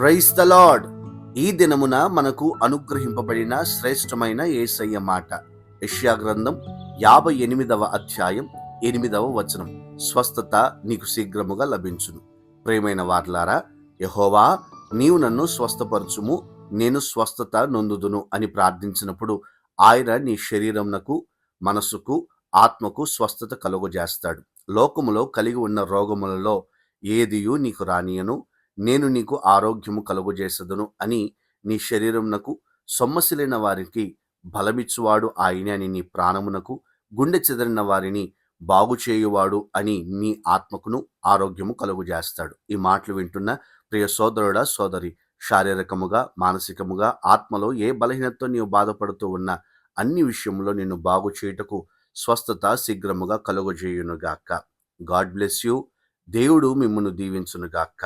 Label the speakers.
Speaker 1: Price the lord ఈ దినమున మనకు అనుగ్రహింపబడిన శ్రేష్టమైన ఏసయ్య మాట. యష్యా గ్రంథం యాభై ఎనిమిదవ అధ్యాయం ఎనిమిదవ వచనం. స్వస్థత నీకు శీఘ్రముగా లభించును. ప్రేమైన వార్లారా యహోవా నీవు నన్ను స్వస్థపరచుము నేను స్వస్థత నొందుదును అని ప్రార్థించినప్పుడు ఆయన నీ శరీరంనకు మనసుకు ఆత్మకు స్వస్థత కలుగజేస్తాడు. లోకములో కలిగి ఉన్న రోగములలో ఏదియు నీకు రానియను. నేను నీకు ఆరోగ్యము కలుగజేసదును అని నీ శరీరమునకు సొమ్మసిలిన వారికి బలమిచ్చువాడు ఆయనే అని నీ ప్రాణమునకు గుండె చెదరిన వారిని బాగు చేయువాడు అని నీ ఆత్మకును ఆరోగ్యము కలుగజేస్తాడు. ఈ మాటలు వింటున్న ప్రియ సోదరుడా సోదరి శారీరకముగా మానసికముగా ఆత్మలో ఏ బలహీనతతో నీవు బాధపడుతూ ఉన్న అన్ని విషయంలో నిన్ను బాగు చేయుటకు స్వస్థత శీఘ్రముగా కలుగజేయునుగాక. God bless you. దేవుడు మిమ్మల్ని దీవించునుగాక.